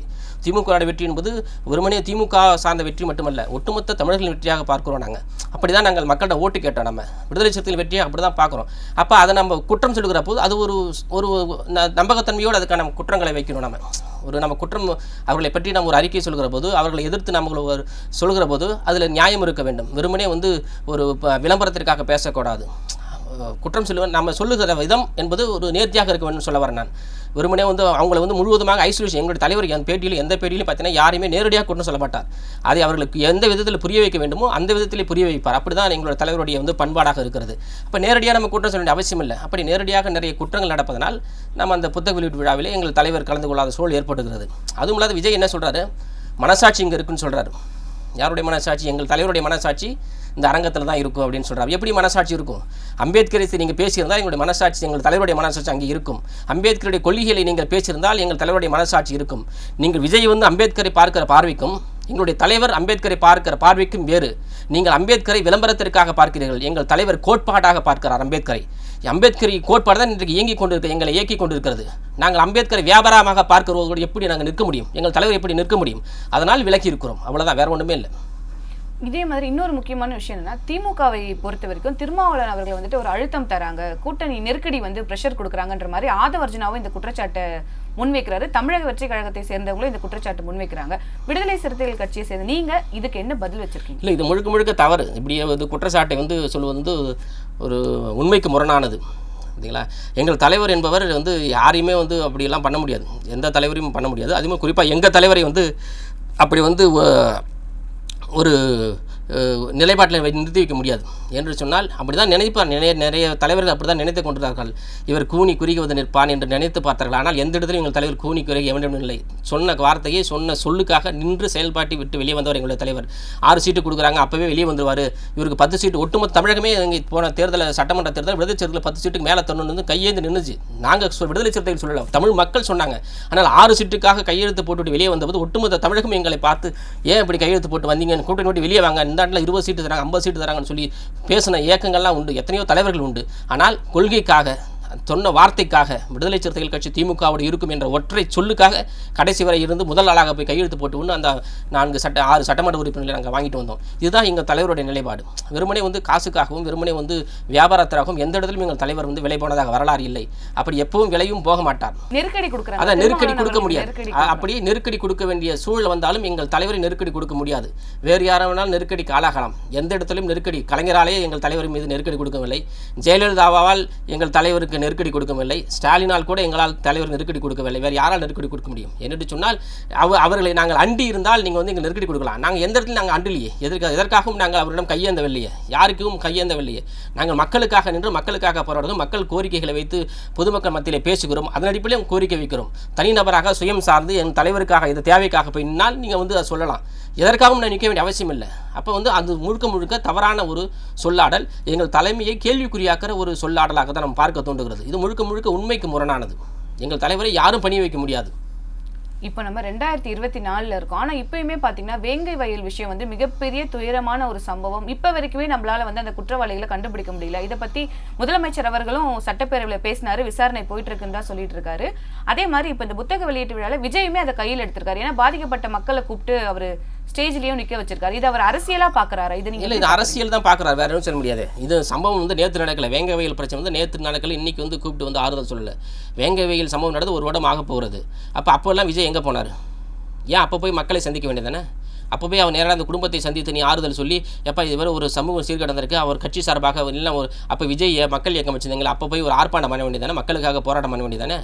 திமுக வெற்றி என்பது வெறுமனே திமுக சார்ந்த வெற்றி மட்டுமல்ல ஒட்டுமொத்த தமிழர்களின் வெற்றியாக பார்க்கிறோம் நாங்கள் அப்படி தான் நாங்கள் மக்கள்கிட்ட ஓட்டு கேட்டோம் நம்ம. விடுதலை சிறுத்தைகள் வெற்றியை? அப்படி தான் பார்க்குறோம். அப்போ அதை நம்ம குற்றம் சொல்லுகிற போது அது ஒரு ஒரு நம்பகத்தன்மையோடு அதுக்கான குற்றங்களை வைக்கணும் நம்ம ஒரு நம்ம குற்றம் அவர்களை பற்றி நம்ம ஒரு அறிக்கை சொல்கிற போது அவர்களை எதிர்த்து நம்ம ஒரு சொல்கிற போது அதில் நியாயம் இருக்க வேண்டும். வெறுமனே வந்து ஒரு ப- விளம்பரத்திற்காக பேசக்கூடாது. குற்றம் சொல்லுவேன். நம்ம சொல்லுகிற விதம் என்பது ஒரு நேர்த்தியாக இருக்க வேண்டும் சொல்ல வரேன் நான். வெறுமனே வந்து அவங்களை வந்து முழுவதுமாக ஐசோலேஷன் எங்களுடைய தலைவர் என் பேட்டியிலும் எந்த பேட்டியிலும் பார்த்தீங்கன்னா யாரையுமே நேரடியாக குற்றம் சொல்ல மாட்டார். அதை அவர்களுக்கு எந்த விதத்தில் புரிய வைக்க வேண்டுமோ அந்த விதத்திலே புரிய வைப்பார். அப்படி தான் எங்களோட தலைவருடைய வந்து பண்பாடாக இருக்கிறது. அப்போ நேரடியாக நம்ம குற்றம் சொல்ல வேண்டிய அவசியம் இல்லை. அப்படி நேரடியாக நிறைய குற்றங்கள் நடப்பதனால் நம்ம அந்த புத்தக வெளியீட்டு விழாவிலே எங்கள் தலைவர் கலந்து கொள்ளாத சூழல் ஏற்படுகிறது. அதுவும் இல்லாத விஜய் என்ன சொல்கிறாரு மனசாட்சி இங்கே இருக்குன்னு சொல்கிறார் யாருடைய மனசாட்சி? எங்கள் தலைவருடைய மனசாட்சி இந்த அரங்கத்தில் தான் இருக்கும் அப்படின்னு சொல்கிறார் எப்படி மனசாட்சி இருக்கும்? அம்பேத்கரை நீங்கள் பேசியிருந்தால் எங்களுடைய மனசாட்சி எங்கள் தலைவருடைய மனசாட்சி அங்கே இருக்கும். அம்பேத்கருடைய கொள்கைகளை நீங்கள் பேசியிருந்தால் எங்கள் தலைவருடைய மனசாட்சி இருக்கும். நீங்கள் விஜய் வந்து அம்பேத்கரை பார்க்கிற பார்வைக்கும் எங்களுடைய தலைவர் அம்பேத்கரை பார்க்கிற பார்வைக்கும் வேறு. நீங்கள் அம்பேத்கரை விளம்பரத்திற்காக பார்க்கிறீர்கள். எங்கள் தலைவர் கோட்பாடாக பார்க்கிறார் அம்பேத்கரை. அம்பேத்கரி கோட்பாடு தான் இன்றைக்கு இயங்கிக் கொண்டிருக்க எங்களை இயக்கிக் கொண்டிருக்கிறது. நாங்கள் அம்பேத்கரை வியாபாரமாக பார்க்கிறவர்களோடு எப்படி நாங்கள் நிற்க முடியும். எங்கள் தலைவர் எப்படி நிற்க முடியும்? அதனால் விலகி இருக்கிறோம். அவ்வளோதான் வேறு ஒன்றுமே இல்லை. இதே மாதிரி இன்னொரு முக்கியமான விஷயம் என்னன்னா திமுகவை பொறுத்த வரைக்கும் திருமாவளவன் அவர்கள் வந்துட்டு ஒரு அழுத்தம் தராங்க. கூட்டணி நெருக்கடி வந்து ப்ரெஷர் கொடுக்குறாங்கன்ற மாதிரி ஆதவர்ஜனாவும் இந்த குற்றச்சாட்டை முன்வைக்கிறாரு. தமிழக வெற்றி கழகத்தை சேர்ந்தவங்களும் இந்த குற்றச்சாட்டு முன்வைக்கிறாங்க. விடுதலை சிறுத்தைகள் கட்சியை சேர்ந்த நீங்க இதுக்கு என்ன பதில் வச்சிருக்கீங்க? இல்லை இது முழுக்க முழுக்க தவறு. இப்படி வந்து குற்றச்சாட்டை வந்து சொல்வது வந்து ஒரு உண்மைக்கு முரணானது. சரிங்களா? எங்கள் தலைவர் என்பவர் வந்து யாரையுமே வந்து அப்படியெல்லாம் பண்ண முடியாது. எந்த தலைவரையும் பண்ண முடியாது. அதுமாதிரி குறிப்பாக எங்கள் தலைவரை வந்து அப்படி வந்து ஒரு நிலைப்பாட்டில் நிறுத்தி வைக்க முடியாது. என்று சொன்னால் அப்படி தான் நினைப்பார் நிறைய நிறைய தலைவர்கள் அப்படி தான் நினைத்து கொண்டிருந்தார்கள். இவர் கூனி குறுகுவது நிற்பான் என்று நினைத்து பார்த்தார்கள். ஆனால் எந்த இடத்திலும் எங்கள் தலைவர் கூனி குறுகி வேண்டும் இல்லை. சொன்ன வார்த்தையை சொன்ன சொல்லுக்காக நின்று செயல்பாட்டை விட்டு வெளியே வந்தவர் எங்களுடைய தலைவர். ஆறு சீட்டு கொடுக்குறாங்க அப்போவே வெளியே வந்துருவார். இவருக்கு பத்து சீட்டு ஒட்டுமொத்த தமிழகமே இங்கே போன தேர்தல் சட்டமன்ற தேர்தல் விடுதலை சிறுத்தைகள் பத்து சீட்டுக்கு மேலே தரணும்னு வந்து கையேந்து நின்றுச்சு நாங்கள் விடுதலை சிறுத்தைகள் சொல்லலாம் தமிழ் மக்கள் சொன்னாங்க. ஆனால் ஆறு சீட்டுக்காக கையெழுத்து போட்டுவிட்டு வெளியே வந்தபோது ஒட்டுமொத்த தமிழகம் எங்களை பார்த்து ஏன் இப்படி கையெழுத்து போட்டு வந்தீங்கன்னு? கூட்டணி விட்டு வெளியே வாங்க இந்த ஆண்டில் இருபது சீட்டு தராங்க ஐம்பது சீட்டு தராங்கன்னு சொல்லி பேசின இயக்கங்கள்லாம் உண்டு. எத்தனையோ தலைவர்கள் உண்டு. ஆனால் கொள்கைக்காக சொன்ன வார்த்தைக்காக விடுதலை சிறுத்தைகள் கட்சி திமுகவோடு இருக்கும் என்ற ஒற்றை சொல்லுக்காக கடைசி வரை இருந்து முதல் ஆளாக போய் கையெழுத்து போட்டு ஒன்று அந்த நான்கு சட்ட ஆறு சட்டமன்ற உறுப்பினர்களை நாங்கள் வாங்கிட்டு வந்தோம். இதுதான் எங்கள் தலைவருடைய நிலைப்பாடு. வெறுமனே வந்து காசுக்காகவும் வெறுமனே வந்து வியாபாரத்திற்காகவும் எந்த இடத்திலும் எங்கள் தலைவர் வந்து விலை போனதாக வரலாறு இல்லை. அப்படி எப்பவும் விலையும் போக மாட்டார். நெருக்கடி கொடுக்குறாங்க. அதான் நெருக்கடி கொடுக்க முடியாது. அப்படியே நெருக்கடி கொடுக்க வேண்டிய சூழல் வந்தாலும் எங்கள் தலைவரை நெருக்கடி கொடுக்க முடியாது. வேறு யாரை வேணாலும் நெருக்கடிக்கு ஆளாகலாம். எந்த இடத்திலும் நெருக்கடி கலைஞராலே எங்கள் தலைவர் மீது நெருக்கடி கொடுக்கவில்லை. ஜெயலலிதாவால் எங்கள் தலைவருக்கு நெருக்கடி கொடுக்கவில்லை. ஸ்டாலினால் கூட எங்களால் தலைவர் நெருக்கடி கொடுக்கவில்லை. வேறு யாரால் நெருக்கடி கொடுக்க முடியும்? என்று சொன்னால் அவ அவர்களை நாங்கள் அண்டி இருந்தால் நீங்கள் வந்து எங்கள் நெருக்கடி கொடுக்கலாம். நாங்கள் எந்த இடத்துல நாங்கள் அண்டிலையே? எதற்காக எதற்காகவும் நாங்கள் அவரிடம் கையேந்தவில்லையே? யாருக்கும் கையேந்தவில்லையே. நாங்கள் மக்களுக்காக நின்று மக்களுக்காக போராடுறோம் மக்கள் கோரிக்கைகளை வைத்து பொதுமக்கள் மத்தியிலே பேசுகிறோம். அதன் அடிப்படையில் கோரிக்கை வைக்கிறோம். தனிநபராக சுயம் சார்ந்து என் தலைவருக்காக இந்த தேவைக்காக போய் நின்னால் நீங்கள் வந்து அதை சொல்லலாம். எதற்காகவும் நான் நிற்க வேண்டிய அவசியம் இல்லை. அப்போ வந்து அது முழுக்க முழுக்க தவறான ஒரு சொல்லாடல் எங்கள் தலைமையை கேள்விக்குறியாக்கிற ஒரு சொல்லாடலாக தான் நம்ம பார்க்க தோன்றுகிறது. இது முழுக்க முழுக்க உண்மைக்கு முரணானது. எங்கள் தலைவரை யாரும் பணி வைக்க முடியாது. இப்போ நம்ம ரெண்டாயிரத்தி இருபத்தி நாலில் இருக்கோம். ஆனால் இப்பயுமே பார்த்தீங்கன்னா வேங்கை வயல் விஷயம் வந்து மிகப்பெரிய துயரமான ஒரு சம்பவம். இப்போ வரைக்குமே நம்மளால் வந்து அந்த குற்றவாளிகளை கண்டுபிடிக்க முடியல. இதை பற்றி முதலமைச்சர் அவர்களும் சட்டப்பேரவையில் பேசினார் விசாரணை போயிட்டு இருக்குன்னு தான் சொல்லிட்டு இருக்காரு அதே மாதிரி இப்போ இந்த புத்தக வெளியீட்டு விழாவில் விஜயுமே அதை கையில் எடுத்திருக்காரு. ஏன்னா பாதிக்கப்பட்ட மக்களை கூப்பிட்டு அவர் ஸ்டேஜ்லயும் நிக்க வச்சிருக்காரு. இது அவர் அரசியலா பாக்குறாரா? இது நீங்க இல்லை இது அரசியல் தான் பார்க்குறாரு வேற எதுவும் சொல்ல முடியாது. இது சம்பவம் வந்து நேற்று நடக்கல. வேங்க வெயில் பிரச்சனை வந்து நேற்று நடக்கல. இன்னைக்கு வந்து கூப்பிட்டு வந்து ஆறுதல் சொல்லலை. வேங்க வெயில் சம்பவம் நடந்து ஒரு வருடம் ஆக போகிறது. அப்போ அப்போல்லாம் விஜய் எங்கே போனார்? ஏன் அப்போ போய் மக்களை சந்திக்க வேண்டியதானே அப்போ போய் அவர் நேராக அந்த குடும்பத்தை சந்தித்து நீ ஆறுதல் சொல்லி எப்போ இது ஒரு சமூகம் சீர்கடந்திருக்கு. அவர் கட்சி சார்பாக இல்லை ஒரு அப்போ விஜய் மக்கள் இயக்கம் வச்சிருந்தீங்களா? அப்போ போய் ஒரு ஆர்ப்பாட்டம் பண்ண வேண்டியதானே மக்களுக்காக போராட்டம் பண்ண வேண்டியதானே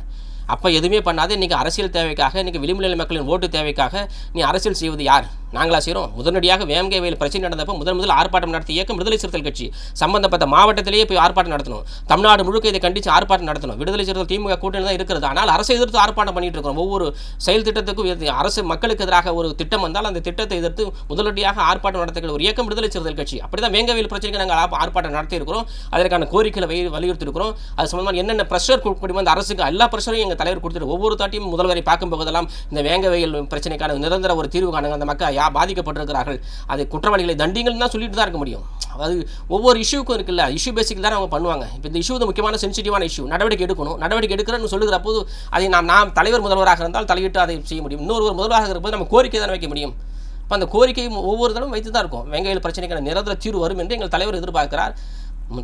அப்போ எதுவுமே பண்ணாத இன்றைக்கி அரசியல் தேவைக்காக இன்றைக்கி விளிம்புநிலை மக்களின் ஓட்டு தேவைக்காக நீ அரசியல் செய்வது யார்? நாங்களா செய்கிறோம் உடனடியாக வேம்கே வயல் பிரச்சனை நடந்தப்போ முதல் முதல் ஆர்ப்பாட்டம் நடத்திய இயக்கம் விடுதலை சிறுத்தைகள் கட்சி சம்பந்தப்பட்ட மாவட்டத்திலேயே போய் ஆர்ப்பாட்டம் நடத்தணும். தமிழ்நாடு முழுக்க இதை கண்டித்து ஆர்ப்பாட்டம் நடத்தணும். விடுதலை சிறுத்தைகள் திமுக கூட்டணி தான் இருக்கிறது ஆனால் அரசை எதிர்த்து ஆர்ப்பாட்டம் பண்ணிட்டு இருக்கிறோம். ஒவ்வொரு செயல் திட்டத்துக்கும் அரசு மக்களுக்கு எதிராக ஒரு திட்டம் வந்தால் அந்த திட்டத்தை எதிர்த்து முதலடியாக ஆர்ப்பாட்டம் நடத்துகிற ஒரு இயக்கம் விடுதலை சிறுத்தைகள் கட்சி. அப்படி தான் வேங்கவேல் பிரச்சனைக்கு நாங்கள் ஆர்ப்பாட்டம் நடத்தி இருக்கிறோம் அதற்கான கோரிக்கைகளை வை வலியுறுத்தி இருக்கிறோம் அது சம்பந்தமாக என்னென்ன ப்ரெஷர் கொடுக்கணும் அந்த அரசுக்கு எல்லா ப்ரெஷரையும் எங்கள் தலைவர் கொடுத்துட்டு ஒவ்வொரு தாட்டியும் முதல்வரை பார்க்கும் போதெல்லாம் இந்த வேங்கவையில் பிரச்சனைக்கான நிரந்தர ஒரு தீர்வு காணுங்க. அந்த மக்கள் யா பாதிக்கப்பட்டிருக்கிறார்கள்? அதை குற்றவாளிகளை தண்டிங்கள்னு தான் சொல்லிட்டு தான் இருக்க முடியும். அது ஒவ்வொரு இஷ்யூக்கும் இருக்குல்ல இஷ்யூ பேசிக்கில் தான் அவங்க பண்ணுவாங்க. இப்போ இந்த இஷ்யூ முக்கியமான சென்சிட்டிவான இஷ்யூ. நடவடிக்கை எடுக்கணும். நடவடிக்கை எடுக்கிறேன்னு சொல்லுகிற போது அதை நாம் நாம் தலைவர் முதல்வராக இருந்தால் தலையிட்டு அதை செய்ய முடியும். இன்னொரு ஒரு முதல்வராக இருக்கும்போது நம்ம கோரிக்கை தானே வைக்க முடியும். இப்போ அந்த கோரிக்கை ஒவ்வொரு தடவை வைத்து தான் இருக்கும். வெங்காய பிரச்சனைக்கான நிரந்தர தீர்வு வரும் என்று எங்கள் தலைவர் எதிர்பார்க்கிறார்.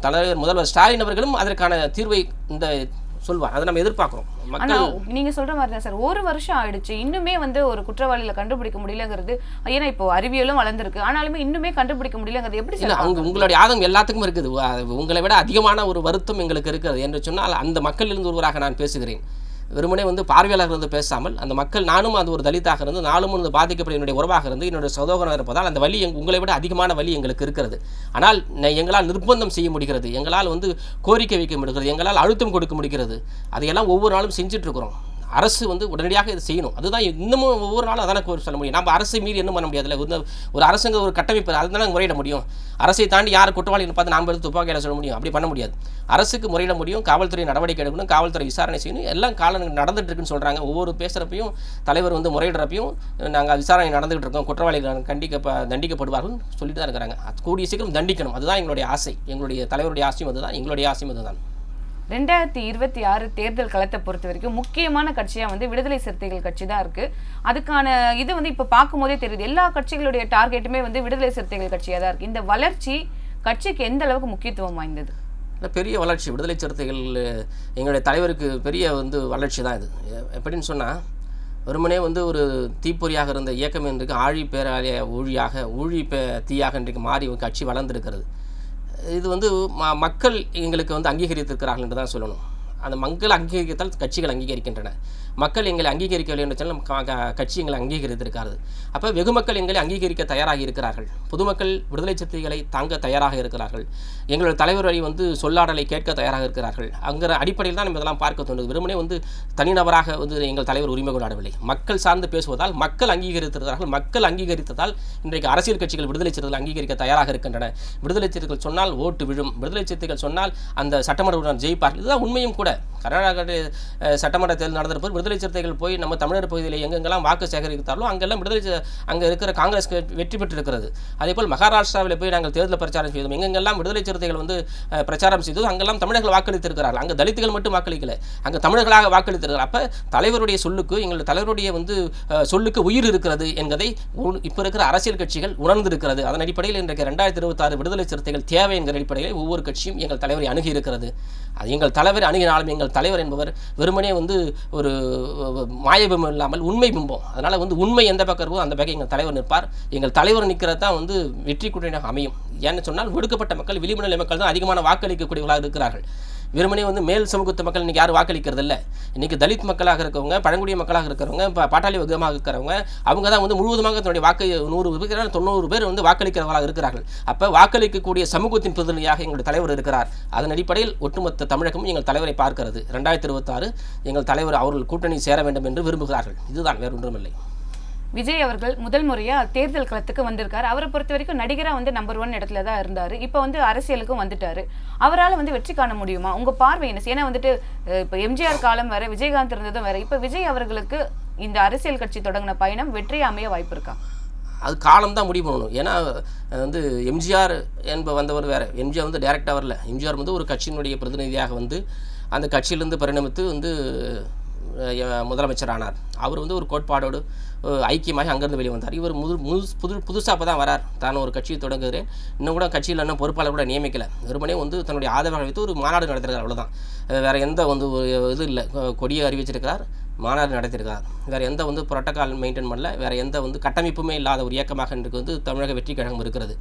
தலைவர் முதல்வர் ஸ்டாலின் அவர்களும் அதற்கான தீர்வை இந்த சொல்வார். அதை நம்ம எதிர்பார்க்குறோம். மக்கள் நீங்க சொல்ற மாதிரி தான் சார். ஒரு வருஷம் ஆயிடுச்சு. இன்னுமே வந்து ஒரு குற்றவாளியில கண்டுபிடிக்க முடியலங்கிறது ஏன்னா இப்போ அறிவியலும் வளர்ந்துருக்கு. ஆனாலுமே இன்னுமே கண்டுபிடிக்க முடியலங்கிறது எப்படி இல்லை அவங்க உங்களுடைய ஆதங்கம் எல்லாத்துக்கும் இருக்குது. உங்களை விட அதிகமான ஒரு வருத்தம் எங்களுக்கு இருக்கிறது என்று சொன்னால் அந்த மக்களிலிருந்து ஒருவராக நான் பேசுகிறேன். வெறுமனே வந்து பார்வையாளர்கள் இருந்து பேசாமல் அந்த மக்கள் நானும் அது ஒரு தலித்தாக இருந்து நானும் வந்து பாதிக்கப்படும் என்னுடைய உறவாக இருந்து என்னுடைய சகோதரனாக இருப்பதால் அந்த வலி எங் உங்களை விட அதிகமான வழி எங்களுக்கு இருக்கிறது. ஆனால் எங்களால் நிர்பந்தம் செய்ய முடிகிறது. எங்களால் வந்து கோரிக்கை வைக்க முடிகிறது. எங்களால் அழுத்தம் கொடுக்க முடிகிறது. அதையெல்லாம் ஒவ்வொரு நாளும் செஞ்சுட்டு அரசு வந்து உடனடியாக இதை செய்யணும். அதுதான் இன்னமும் ஒவ்வொரு நாளும் அதான கோரி சொல்ல முடியும். நம்ம அரசை மீறி என்ன பண்ண முடியாதுல்ல? ஒரு ஒரு அரசுங்க ஒரு கட்டமைப்பு அதுதான் முறையிட முடியும். அரசை தாண்டி யார் குற்றவாளின்னு பார்த்து நாம் எடுத்து துப்பாக்கியில் சொல்ல முடியும். அப்படி பண்ண முடியாது. அரசுக்கு முறையிட முடியும் காவல்துறை நடவடிக்கை எடுக்கணும் காவல்துறை விசாரணை செய்யணும். எல்லாம் காலம் நடந்துட்டு இருக்குன்னு சொல்கிறாங்க ஒவ்வொரு பேசுகிறப்பையும் தலைவர் வந்து முறையிடுறப்பையும் நாங்கள் விசாரணை நடந்துகிட்டு இருக்கோம். குற்றவாளிகள் கண்டிக்க தண்டிக்கப்படுவார்கள் சொல்லிட்டு தான் இருக்கிறாங்க கூடிய சீக்கிரம் தண்டிக்கணும். அதுதான் எங்களுடைய ஆசை. எங்களுடைய தலைவருடைய ஆசையும் அதுதான். எங்களுடைய ஆசையும் அதுதான். ரெண்டாயிரத்தி இருபத்தி ஆறு தேர்தல் களத்தை பொறுத்த வரைக்கும் முக்கியமான கட்சியாக வந்து விடுதலை சிறுத்தைகள் கட்சி தான் இருக்குது அதுக்கான இது வந்து இப்போ பார்க்கும்போதே தெரியுது. எல்லா கட்சிகளுடைய டார்கெட்டுமே வந்து விடுதலை சிறுத்தைகள் கட்சியாக தான் இருக்குது இந்த வளர்ச்சி கட்சிக்கு எந்த அளவுக்கு முக்கியத்துவம் வாய்ந்தது? இல்லை பெரிய வளர்ச்சி. விடுதலை சிறுத்தைகள் எங்களுடைய தலைவருக்கு பெரிய வந்து வளர்ச்சி தான் இது. எப்படின்னு சொன்னால் வெறுமனே வந்து ஒரு தீப்பொறியாக இருந்த இயக்கம் இன்றைக்கு ஆழி பேராலய ஊழியாக ஊழி பே தீயாக இன்றைக்கு மாறி கட்சி வளர்ந்துருக்கிறது. இது வந்து ம மக்கள் எங்களுக்கு வந்து அங்கீகரித்திருக்கிறார்கள் என்று தான் சொல்லணும். அந்த மக்கள் அங்கீகரித்தால் கட்சிகள் அங்கீகரிக்கின்றன. மக்கள் எங்களை அங்கீகரிக்கவில்லை என்று சொன்னால் கட்சி எங்களை அங்கீகரித்திருக்கிறது அப்போ வெகு மக்கள் எங்களை அங்கீகரிக்க தயாராக இருக்கிறார்கள். பொதுமக்கள் விடுதலை சக்திகளை தாங்க தயாராக இருக்கிறார்கள். எங்களோட தலைவர் வழி வந்து சொல்லாடலை கேட்க தயாராக இருக்கிறார்கள். அங்கிற அடிப்படையில் தான் நம்ம இதெல்லாம் பார்க்க தோணுது வெறுமனே வந்து தனிநபராக வந்து எங்கள் தலைவர் உரிமை கொண்டாடவில்லை. மக்கள் சார்ந்து பேசுவதால் மக்கள் அங்கீகரித்திருக்கிறார்கள் மக்கள் அங்கீகரித்ததால் இன்றைக்கு அரசியல் கட்சிகள் விடுதலை சிறுத்தைகள் அங்கீகரிக்க தயாராக இருக்கின்றன. விடுதலை சிறுத்தைகள் சொன்னால் ஓட்டு விழும். விடுதலை சிறுத்தைகள் சொன்னால் அந்த சட்டமன்ற உறுப்பினர் ஜெயிப்பார்கள். இதுதான் உண்மையும் கூட. கர்நாடக சட்டமன்ற தேர்தல் நடந்திருப்பது விடுதலை சிறுத்தைகள் போய் நம்ம தமிழர் பகுதியில் எங்கெங்கெல்லாம் வாக்கு சேகரித்தார்களோ அங்கெல்லாம் விடுதலை அங்கே இருக்கிற காங்கிரஸ் வெற்றி பெற்றிருக்கிறது. அதேபோல் மகாராஷ்டிராவில் போய் நாங்கள் தேர்தல் பிரச்சாரம் செய்தோம். எங்கெங்கெல்லாம் விடுதலை சிறுத்தைகள் வந்து பிரச்சாரம் செய்தோ அங்கெல்லாம் தமிழர்கள் வாக்களித்திருக்கிறார்கள். அங்கே தலித்துகள் மட்டும் வாக்களிக்கல. அங்கே தமிழர்களாக வாக்களித்திருக்கிறார் அப்போ தலைவருடைய சொல்லுக்கு எங்களுடைய தலைவருடைய வந்து சொல்லுக்கு உயிர் இருக்கிறது என்பதை இப்போ இருக்கிற அரசியல் கட்சிகள் உணர்ந்திருக்கிறது. அதன் அடிப்படையில் இன்றைக்கு ரெண்டாயிரத்தி இருபத்தாறு விடுதலை சிறுத்தைகள் தேவை என்கிற அடிப்படையில் ஒவ்வொரு கட்சியும் எங்கள் தலைவரை அணுகி இருக்கிறது. அது எங்கள் தலைவர் அணுகினாலும் எங்கள் தலைவர் என்பவர் வெறுமனே வந்து ஒரு மாயபிம்பம் இல்லாமல் உண்மை பிம்பம். அதனால் வந்து உண்மை எந்த பக்கம் இருக்கோ அந்த பக்கம் எங்கள் தலைவர் நிற்பார். எங்கள் தலைவர் நிற்கிறது தான் வந்து வெற்றி கூட்டணியாக அமையும். ஏன்னு சொன்னால் ஒடுக்கப்பட்ட மக்கள் விளிம்புநிலை மக்கள் தான் அதிகமான வாக்களிக்கக்கூடியவர்களாக இருக்கிறார்கள். வெறுமனே வந்து மேல் சமூகத்து மக்கள் இன்றைக்கி யாரும் வாக்களிக்கிறது இல்லை இன்றைக்கி தலித் மக்களாக இருக்கிறவங்க பழங்குடிய மக்களாக இருக்கிறவங்க இப்போ பாட்டாளி வர்க்கமாக இருக்கிறவங்க அவங்க தான் வந்து முழுவதுமாக தன்னுடைய வாக்கு நூறு பேர் தொண்ணூறு பேர் வந்து வாக்களிக்கிறவர்களாக இருக்கிறார்கள். அப்போ வாக்களிக்கக்கூடிய சமூகத்தின் பிரதிநிதியாக எங்களுடைய தலைவர் இருக்கிறார். அதன் அடிப்படையில் ஒட்டுமொத்த தமிழகமும் எங்கள் தலைவரை பார்க்கிறது. ரெண்டாயிரத்தி இருபத்தாறு எங்கள் தலைவர் அவர்கள் கூட்டணி சேர வேண்டும் என்று விரும்புகிறார்கள். இதுதான் வேறு ஒன்றுமில்லை விஜய் அவர்கள் முதல் முறையா தேர்தல் களத்துக்கு வந்திருக்காரு. அவரை பொறுத்த வரைக்கும் நடிகரா வந்து நம்பர் ஒன் இடத்துல தான் இருந்தாரு. இப்போ வந்து அரசியலுக்கும் வந்துட்டாரு. அவரால் வந்து வெற்றி காண முடியுமா? உங்க பார்வை என்ன? ஏன்னா வந்துட்டு இப்போ எம்ஜிஆர் காலம் வேற விஜயகாந்த் இருந்ததும் வேற. இப்போ விஜய் அவர்களுக்கு இந்த அரசியல் கட்சி தொடங்கின பயணம் வெற்றி அமைய வாய்ப்பு இருக்கா? அது காலம் தான் முடிவு பண்ணணும். ஏன்னா வந்து எம்ஜிஆர் என்ப வந்தவர் வேறு. எம்ஜிஆர் வந்து டைரெக்டாக வரல. எம்ஜிஆர் வந்து ஒரு கட்சியினுடைய பிரதிநிதியாக வந்து அந்த கட்சியிலேருந்து பரிணமித்து வந்து முதலமைச்சரானார். அவர் வந்து ஒரு கோட்பாடோடு ஐக்கியமாக அங்கேருந்து வெளியே வந்தார் இவர் முது முது புது புதுசாக அப்போ தான் வரார். தான் ஒரு கட்சியை தொடங்குகிறேன். இன்னும் கூட கட்சியில் இன்னும் பொறுப்பாளர் கூட நியமிக்கலை. வெறுமனே வந்து தன்னுடைய ஆதரவாக வைத்து ஒரு மாநாடு நடத்திருக்கார். அவ்வளோதான் வேறு எந்த வந்து ஒரு இது இல்லை. கொடியை அறிவிச்சிருக்கிறார். மாநாடு நடத்தியிருக்கார் வேறு எந்த வந்து புரோட்டோக்கால் மெயின்டைன் பண்ணல. வேறு எந்த வந்து கட்டமைப்புமே இல்லாத ஒரு இயக்கமாக இன்றைக்கு வந்து தமிழக வெற்றி கழகம் இருக்கிறது.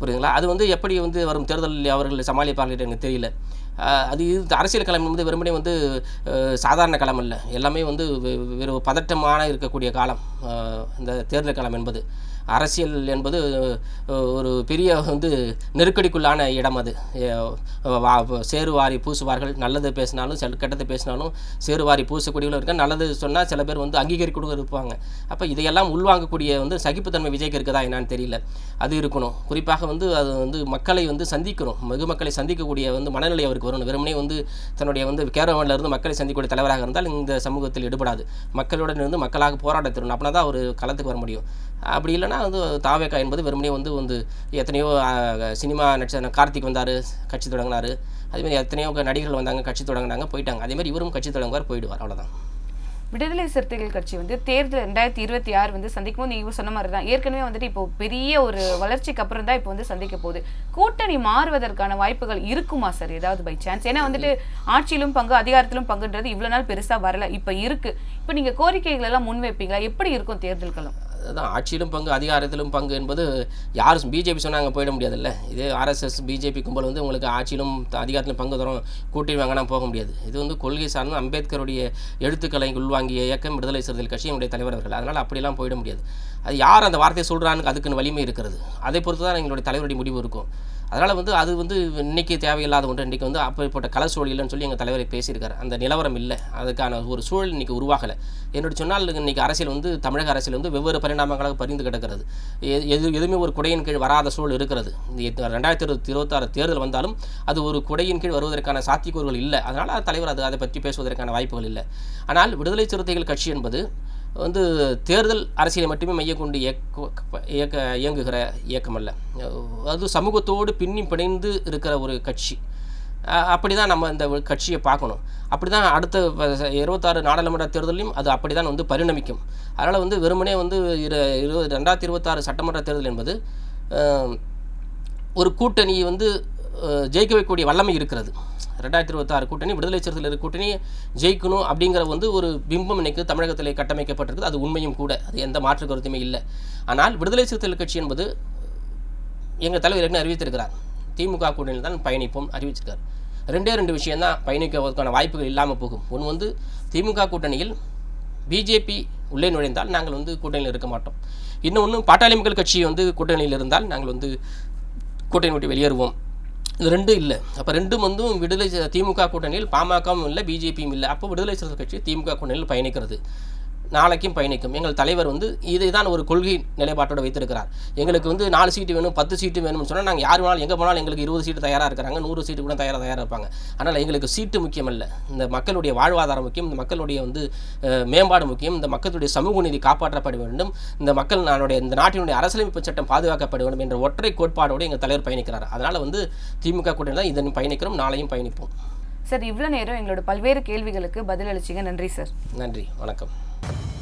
புரியுதுங்களா? அது வந்து எப்படி வந்து வரும்? தேர்தலில் அவர்கள் சமாளிப்பார்கள் என்று எனக்கு தெரியல. அது இது அரசியல் களம் வந்து வெறுமனே வந்து சாதாரண களம் அல்ல. எல்லாமே வந்து வெ- பதட்டமான இருக்கக்கூடிய காலம் இந்த தேர்தல் களம் என்பது. அரசியல் என்பது ஒரு பெரிய வந்து நெருக்கடிக்குள்ளான இடம் அது. சேருவாரி பூசுவார்கள். நல்லது பேசினாலும் செல் கெட்டது பேசினாலும் சேருவாரி பூசக்கூடியவர்கள் இருக்க நல்லது சொன்னால் சில பேர் வந்து அங்கீகரிக்கூட இருப்பாங்க அப்போ இதையெல்லாம் உள்வாங்கக்கூடிய வந்து சகிப்புத்தன்மை விஜய்க்கு இருக்குதா என்னான்னு தெரியல. அது இருக்கணும். குறிப்பாக வந்து அது வந்து மக்களை வந்து சந்திக்கணும். வெகு மக்களை சந்திக்கக்கூடிய வந்து மனநிலை அவருக்கு வரணும். வெறுமனே வந்து தன்னுடைய வந்து கேரவனில் இருந்து மக்களை சந்திக்கக்கூடிய தலைவராக இருந்தால் இந்த சமூகத்தில் ஈடுபடாது. மக்களுடன் இருந்து மக்களாக போராட தரணும் அப்படின்னா தான் அவர் களத்துக்கு வர முடியும். அப்படி இல்லைன்னா ஏன்னா வந்து தாவேக்கா என்பது வெறுமனே வந்து வந்து எத்தனையோ சினிமா நடிச்ச கார்த்திக் வந்தார் கட்சி தொடங்கினார். அதேமாதிரி எத்தனையோ நடிகர்கள் வந்தாங்க கட்சி தொடங்கினாங்க போயிட்டாங்க. அதேமாதிரி இவரும் கட்சி தொடங்குவார் போயிடுவார். அவ்வளோதான் விடுதலை சிறுத்தைகள் கட்சி வந்து தேர்தல் ரெண்டாயிரத்தி இருபத்தி ஆறு வந்து சந்திக்கும் போது இவர் சொன்ன மாதிரி தான். ஏற்கனவே வந்துட்டு இப்போ பெரிய ஒரு வளர்ச்சிக்கு அப்புறம் தான் இப்போ வந்து சந்திக்க போகுது. கூட்டணி மாறுவதற்கான வாய்ப்புகள் இருக்குமா சார்? ஏதாவது பை சான்ஸ் ஏன்னா வந்துட்டு ஆட்சியிலும் பங்கு அதிகாரத்திலும் பங்குன்றது இவ்வளோ நாள் பெருசாக வரல. இப்போ இருக்கு. இப்போ நீங்கள் கோரிக்கைகள் எல்லாம் முன்வைப்பீங்களா? எப்படி இருக்கும் தேர்தல்களும்? அதுதான் ஆட்சியிலும் பங்கு அதிகாரத்திலும் பங்கு என்பது யார் பிஜேபி சொன்னாங்க போயிட முடியாதுல்ல. இதே ஆர்எஸ்எஸ் பிஜேபி கும்பல் வந்து உங்களுக்கு ஆட்சியிலும் அதிகாரத்திலும் பங்கு தரும் கூட்டி வாங்கினா போக முடியாது. இது வந்து கொள்கை சார்ந்த அம்பேத்கருடைய எழுத்துக்களை உள்வாங்கிய இயக்கம் விடுதலை சிறுத்தைகள் கட்சி என்னுடைய தலைவர் அவர்கள். அதனால் அப்படிலாம் போயிட முடியாது. அது யார் அந்த வார்த்தையை சொல்கிறான்னு அதுக்குன்னு வலிமை இருக்கிறது. அதை பொறுத்து தான் எங்களுடைய தலைவருடைய முடிவு இருக்கும். அதனால் வந்து அது வந்து இன்றைக்கி தேவையில்லாத ஒன்று. இன்றைக்கி வந்து அப்படிப்பட்ட கலர் சூழல் இல்லைன்னு சொல்லி எங்கள் தலைவரை பேசியிருக்காரு. அந்த நிலவரம் இல்லை. அதுக்கான ஒரு சூழல் இன்றைக்கி உருவாகலை. என்னோட சொன்னால் இன்றைக்கி அரசியல் வந்து தமிழக அரசியல் வந்து வெவ்வேறு பரிணாமங்களாக பரிந்து கிடக்கிறது. எ- எது எதுவுமே ஒரு குடையின் கீழ் வராத சூழல் இருக்கிறது. ரெண்டாயிரத்தி இருபத்தி இருபத்தாறு தேர்தல் வந்தாலும் அது ஒரு குடையின் கீழ் வருவதற்கான சாத்தியக்கூறுகள் இல்லை. அதனால் தலைவர் அது அதை பற்றி பேசுவதற்கான வாய்ப்புகள் இல்லை. ஆனால் விடுதலை சிறுத்தைகள் கட்சி என்பது வந்து தேர்தல் அரசியலை மட்டுமே மையம் கொண்டு இயக்க இயக்க இயங்குகிற இயக்கம் அல்ல அது சமூகத்தோடு பின்னி பிணைந்து இருக்கிற ஒரு கட்சி. அப்படி தான் நம்ம இந்த கட்சியை பார்க்கணும். அப்படி தான் அடுத்த இருபத்தாறு நாடாளுமன்ற தேர்தலையும் அது அப்படி தான் வந்து பரிணமிக்கும். அதனால் வந்து வெறுமனே வந்து இரு இருபது ரெண்டாயிரத்தி இருபத்தாறு சட்டமன்ற தேர்தல் என்பது ஒரு கூட்டணி வந்து ஜெயிக்க வைக்கக்கூடிய வல்லமை இருக்கிறது. ரெண்டாயிரத்தி இருபத்தாறு கூட்டணி விடுதலை சிறுத்தைகள் கூட்டணி ஜெயிக்கணும் அப்படிங்கிற வந்து ஒரு பிம்பம் இன்னைக்கு தமிழகத்தில் கட்டமைக்கப்பட்டிருக்குது. அது உண்மையும் கூட. அது எந்த மாற்று கருத்துமே இல்லை. ஆனால் விடுதலை சிறுத்தைகள் கட்சி என்பது எங்கள் தலைவர் ஏற்கனவே அறிவித்திருக்கிறார். திமுக கூட்டணியில் தான் பயணிப்போம் அறிவிச்சிருக்கார். ரெண்டே ரெண்டு விஷயம்தான் பயணிக்கிறதுக்கான வாய்ப்புகள் இல்லாமல் போகும். ஒன்று வந்து திமுக கூட்டணியில் பிஜேபி உள்ளே நுழைந்தால் நாங்கள் வந்து கூட்டணியில் இருக்க மாட்டோம். இன்னொன்று பாட்டாளி மக்கள் கட்சி வந்து கூட்டணியில் இருந்தால் நாங்கள் வந்து கூட்டணி விட்டு வெளியேறுவோம். இது ரெண்டும் இல்லை. அப்போ ரெண்டும் வந்து விடுதலை திமுக கூட்டணியில் பாமகவும் இல்லை பிஜேபியும் இல்லை. அப்போ விடுதலை சிறுத்தை கட்சி திமுக கூட்டணியில் பயணிக்கிறது. நாளைக்கும் பயணிக்கும். எங்கள் தலைவர் வந்து இதை தான் ஒரு கொள்கை நிலைப்பாட்டோட வைத்திருக்கிறார். எங்களுக்கு வந்து நாலு சீட்டு வேணும் பத்து சீட்டு வேணும்னு சொன்னால் நாங்கள் யார் வேணாலும் எங்கே போனாலும் எங்களுக்கு இருபது சீட்டு தயாராக இருக்கிறாங்க. நூறு சீட்டு கூட தயாராக தயாராக இருப்பாங்க. ஆனால் எங்களுக்கு சீட்டு முக்கியம் அல்ல இந்த மக்களுடைய வாழ்வாதாரம் முக்கியம் இந்த மக்களுடைய வந்து மேம்பாடு முக்கியம் இந்த மக்களுடைய சமூக நீதி காப்பாற்றப்பட வேண்டும். இந்த மக்கள் நாளுடைய இந்த நாட்டினுடைய அரசியலமைப்பு சட்டம் பாதுகாக்கப்பட வேண்டும் என்ற ஒற்றை கோட்பாடோடு எங்கள் தலைவர் பயணிக்கிறார். அதனால் வந்து திமுக கூட்டணி தான் இதன் பயணிக்கிறோம் நாளையும் பயணிப்போம். சார் இவ்வளவு நேரம் எங்களோட பல்வேறு கேள்விகளுக்கு பதிலளிச்சீங்க. நன்றி சார். நன்றி வணக்கம். you